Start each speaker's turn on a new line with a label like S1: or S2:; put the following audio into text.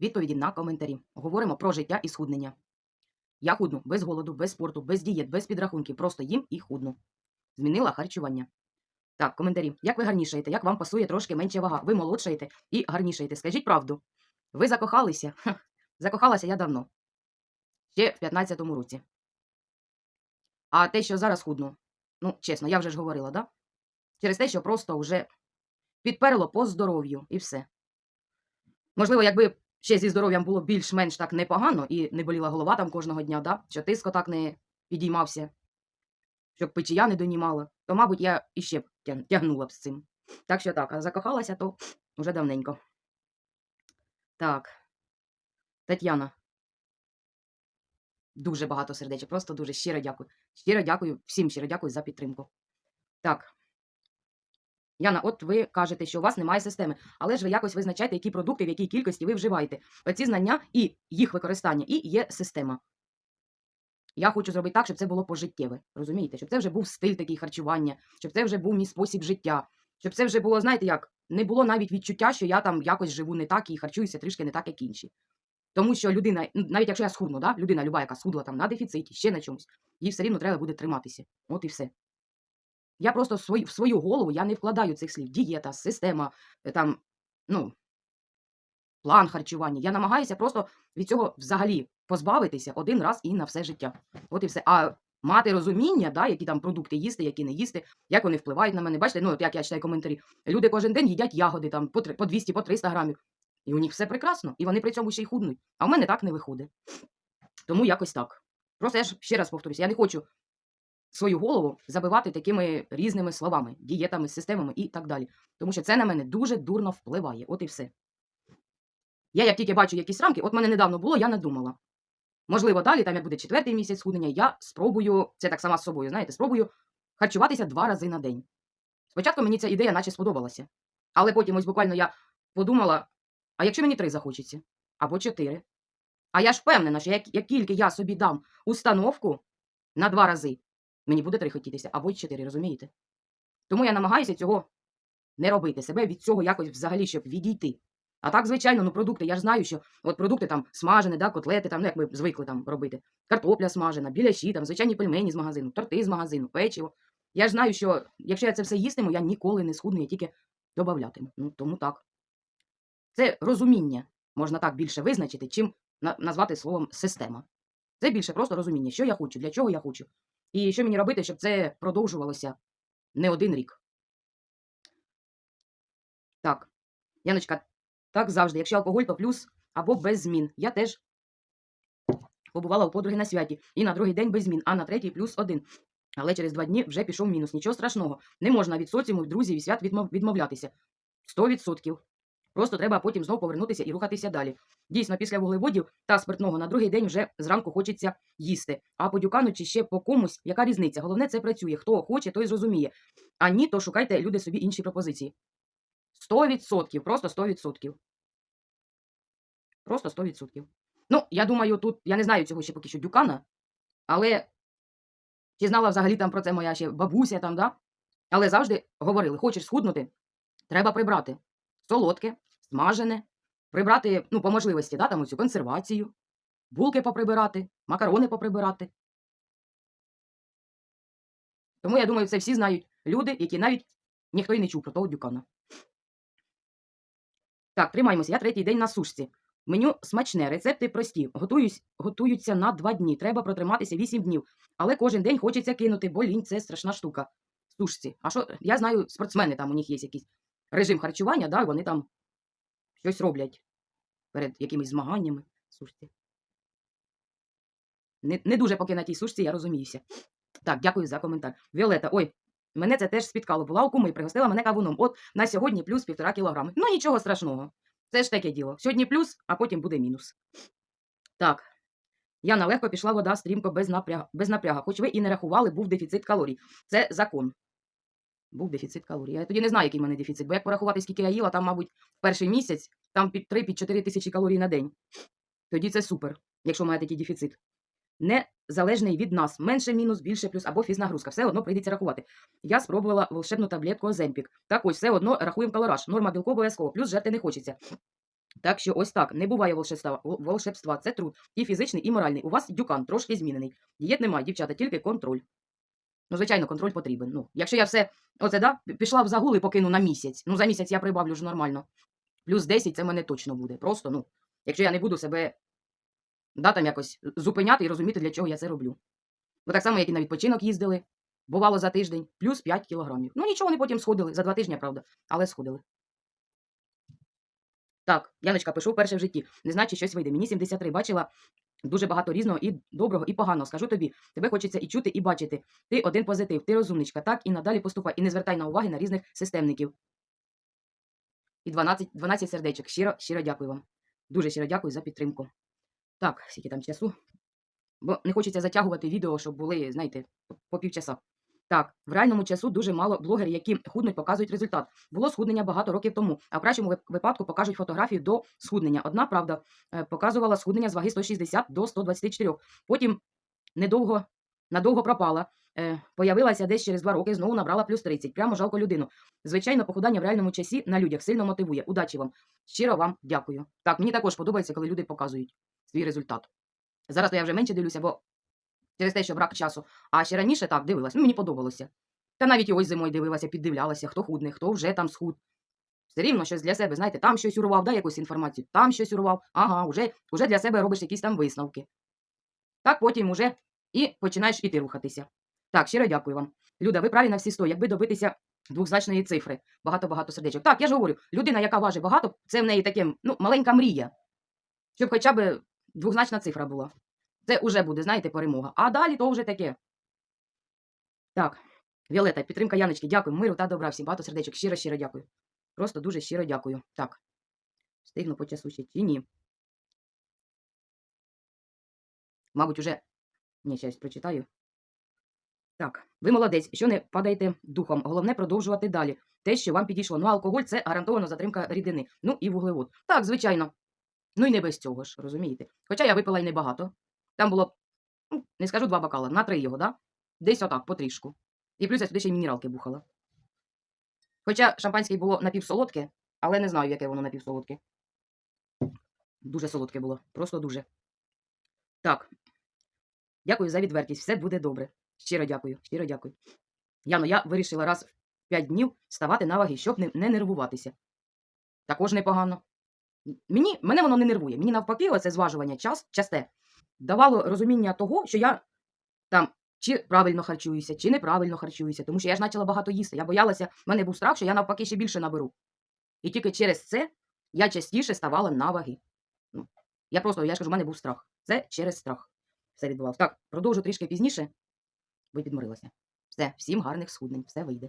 S1: відповіді на коментарі. Говоримо про життя і схуднення. Я худну без голоду, без спорту, без дієт, без підрахунків. Просто їм і худну. Змінила харчування. Так, коментарі. Як ви гарнішаєте? Як вам пасує трошки менше вага? Ви молодшаєте і гарнішаєте. Скажіть правду. Ви закохалися? Ха, закохалася я давно. Ще в 15-му році. А те, що зараз худну, ну, чесно, я вже ж говорила, да? Через те, що просто вже підперло по здоров'ю і все. Можливо, якби ще зі здоров'ям було більш-менш так непогано і не боліла голова там кожного дня, да? що тиск так не підіймався, щоб печія не донімала, то, мабуть, я іще б тягнула б з цим. Так що так, а закохалася, то вже давненько. Так. Тетяна. Дуже багато сердечок, просто дуже щиро дякую. Щиро дякую, всім щиро дякую за підтримку. Так. Яна, от ви кажете, що у вас немає системи, але ж ви якось визначаєте, які продукти, в якій кількості ви вживаєте. Оці знання і їх використання, і є система. Я хочу зробити так, щоб це було пожиттєве. Розумієте? Щоб це вже був стиль такий харчування, щоб це вже був мій спосіб життя, щоб це вже було, знаєте як, не було навіть відчуття, що я там якось живу не так і харчуюся трішки не так, як інші. Тому що людина, ну, навіть якщо я схудну, да? людина люба, яка схудла там на дефіциті, ще на чомусь, їй все рівно треба буде триматися. От і все. Я просто в свою, в свою голову я не вкладаю цих слів. Дієта, система, е, там, ну, план харчування. Я намагаюся просто від цього взагалі позбавитися один раз і на все життя. От і все. А мати розуміння, да, які там продукти їсти, які не їсти, як вони впливають на мене. Бачите, ну от як я читаю коментарі. Люди кожен день їдять ягоди там по, три- по 200, по 300 грамів. І у них все прекрасно, і вони при цьому ще й худнуть. А в мене так не виходить. Тому якось так. Просто я ж ще раз повторюся, я не хочу свою голову забивати такими різними словами, дієтами, системами і так далі. Тому що це на мене дуже дурно впливає. От і все. Я як тільки бачу якісь рамки, от мене недавно було, я надумала. Можливо, далі, там як буде четвертий місяць схуднення, я спробую, це так сама з собою, знаєте, спробую харчуватися два рази на день. Спочатку мені ця ідея наче сподобалася. Але потім ось буквально я подумала: а якщо мені три захочеться? Або чотири. А я ж впевнена, що як, як тільки я собі дам установку на два рази, мені буде три хотітися, або й чотири, розумієте? Тому я намагаюся цього не робити, себе від цього якось взагалі, щоб відійти. А так, звичайно, ну продукти, я ж знаю, що от продукти там смажені, да, котлети, там, ну як ми звикли там робити, картопля смажена, біляші, там, звичайні пельмені з магазину, торти з магазину, печиво. Я ж знаю, що якщо я це все їстиму, я ніколи не схудну, я тільки додаватиму. Ну, тому так. Це розуміння, можна так більше визначити, чим назвати словом система. Це більше просто розуміння, що я хочу, для чого я хочу. І що мені робити, щоб це продовжувалося не один рік. Так, Яночка, так завжди. Якщо алкоголь, то плюс або без змін. Я теж побувала у подруги на святі. І на другий день без змін, а на третій плюс один. Але через два дні вже пішов мінус. Нічого страшного. Не можна від соціуму, друзів і свят відмовлятися. Сто відсотків. Просто треба потім знову повернутися і рухатися далі. Дійсно, після вуглеводів та спиртного на другий день вже зранку хочеться їсти. А по дюкану чи ще по комусь, яка різниця? Головне, це працює. Хто хоче, той зрозуміє. А ні, то шукайте люди собі інші пропозиції. Сто відсотків, просто сто відсотків. Просто сто відсотків. Ну, я думаю, тут я не знаю цього ще поки що дюкана, але чи знала взагалі там про це моя ще бабуся там, да? Але завжди говорили: хочеш схуднути, треба прибрати солодке, смажене, прибрати, ну, по можливості, да, там оцю консервацію, булки поприбирати, макарони поприбирати. Тому я думаю, це всі знають люди, які навіть ніхто й не чув про того дюкана. Так, тримаємося. Я третій день на сушці. Меню смачне, рецепти прості. Готуюсь, готуються на два дні. Треба протриматися 8 днів. Але кожен день хочеться кинути, бо лінь це страшна штука. Сушці. А що, я знаю, спортсмени там у них є якийсь режим харчування, да, вони там щось роблять перед якимись змаганнями. Сушці. Не, не дуже поки на тій сушці, я розуміюся. Так, дякую за коментар. Віолета, ой, мене це теж спіткало. Була у куми і пригостила мене кавуном. От на сьогодні плюс півтора кілограми. Ну нічого страшного. Це ж таке діло. Сьогодні плюс, а потім буде мінус. Так. Яна легко пішла вода стрімко без напряга, без напряга. Хоч ви і не рахували, був дефіцит калорій. Це закон. Був дефіцит калорій. Я тоді не знаю, який в мене дефіцит, бо як порахувати, скільки я їла, там, мабуть, в перший місяць там під 3-4 тисячі калорій на день. Тоді це супер, якщо має такий дефіцит. Незалежний від нас. Менше мінус, більше плюс або фізнагрузка. Все одно прийдеться рахувати. Я спробувала волшебну таблетку Оземпік. Так ось все одно рахуємо калораж. Норма білку обов'язково, плюс жерти не хочеться. Так що ось так, не буває волшебства. Волшебства це труд. І фізичний, і моральний. У вас дюкан трошки змінений. Дієт немає, дівчата, тільки контроль. Ну, звичайно, контроль потрібен. Ну, якщо я все, оце, да, пішла в загул і покину на місяць. Ну, за місяць я прибавлю ж нормально. Плюс 10 це мене точно буде. Просто, ну, якщо я не буду себе да, там якось зупиняти і розуміти, для чого я це роблю. Ну, так само, як і на відпочинок їздили, бувало за тиждень, плюс 5 кілограмів. Ну, нічого, вони потім сходили, за два тижні, правда, але сходили. Так, Яночка, пишу вперше в житті. Не знаю, чи щось вийде. Мені 73, бачила дуже багато різного і доброго, і поганого. Скажу тобі, тебе хочеться і чути, і бачити. Ти один позитив, ти розумничка, так і надалі поступай. І не звертай на уваги на різних системників. І 12, 12 сердечок. Щиро, щиро дякую вам. Дуже щиро дякую за підтримку. Так, скільки там часу. Бо не хочеться затягувати відео, щоб були, знаєте, по- півчаса. Так, в реальному часу дуже мало блогерів, які худнуть, показують результат. Було схуднення багато років тому, а в кращому випадку покажуть фотографію до схуднення. Одна правда е, показувала схуднення з ваги 160 до 124. Потім недовго надовго пропала. Е, появилася десь через два роки, знову набрала плюс 30. Прямо жалко людину. Звичайно, похудання в реальному часі на людях сильно мотивує. Удачі вам. Щиро вам дякую. Так, мені також подобається, коли люди показують свій результат. Зараз то я вже менше дивлюся, бо через те, що брак часу. А ще раніше так дивилась. Ну, мені подобалося. Та навіть і ось зимою дивилася, піддивлялася, хто худний, хто вже там схуд. Все рівно щось для себе, знаєте, там щось урвав, дай якусь інформацію, там щось урвав, ага, вже, вже для себе робиш якісь там висновки. Так потім уже і починаєш і ти рухатися. Так, щиро дякую вам. Люда, ви праві на всі сто, якби добитися двохзначної цифри. Багато-багато сердечок. Так, я ж говорю, людина, яка важить багато, це в неї таке, ну, маленька мрія. Щоб хоча б двохзначна цифра була. Це вже буде, знаєте, перемога. А далі то вже таке. Так, Віолета, підтримка Яночки, дякую. Миру та добра всім. Багато сердечок. Щиро, щиро дякую. Просто дуже щиро дякую. Так. Встигну по часу ще чи ні. Мабуть, уже. Ні, щось прочитаю. Так, ви молодець, що не падаєте духом. Головне продовжувати далі. Те, що вам підійшло. Ну, алкоголь це гарантовано затримка рідини. Ну і вуглевод. Так, звичайно. Ну і не без цього ж, розумієте. Хоча я випила й небагато. Там було, ну, не скажу два бокала, на три його, да? Десь отак, потрішку. І плюс я сюди ще й мінералки бухала. Хоча шампанське було напівсолодке, але не знаю, яке воно напівсолодке. Дуже солодке було, просто дуже. Так. Дякую за відвертість. Все буде добре. Щиро дякую, щиро дякую. Яно, я вирішила раз в 5 днів ставати на ваги, щоб не, не нервуватися. Також непогано. Мені, мене воно не нервує. Мені навпаки, оце зважування час, часте давало розуміння того, що я там чи правильно харчуюся, чи неправильно харчуюся, тому що я ж почала багато їсти. Я боялася, в мене був страх, що я навпаки ще більше наберу. І тільки через це я частіше ставала на ваги. Ну, я просто, я ж кажу, в мене був страх. Це через страх. Все відбувалося. Так, продовжу трішки пізніше, бо підморилася. Все, всім гарних схуднень, все вийде.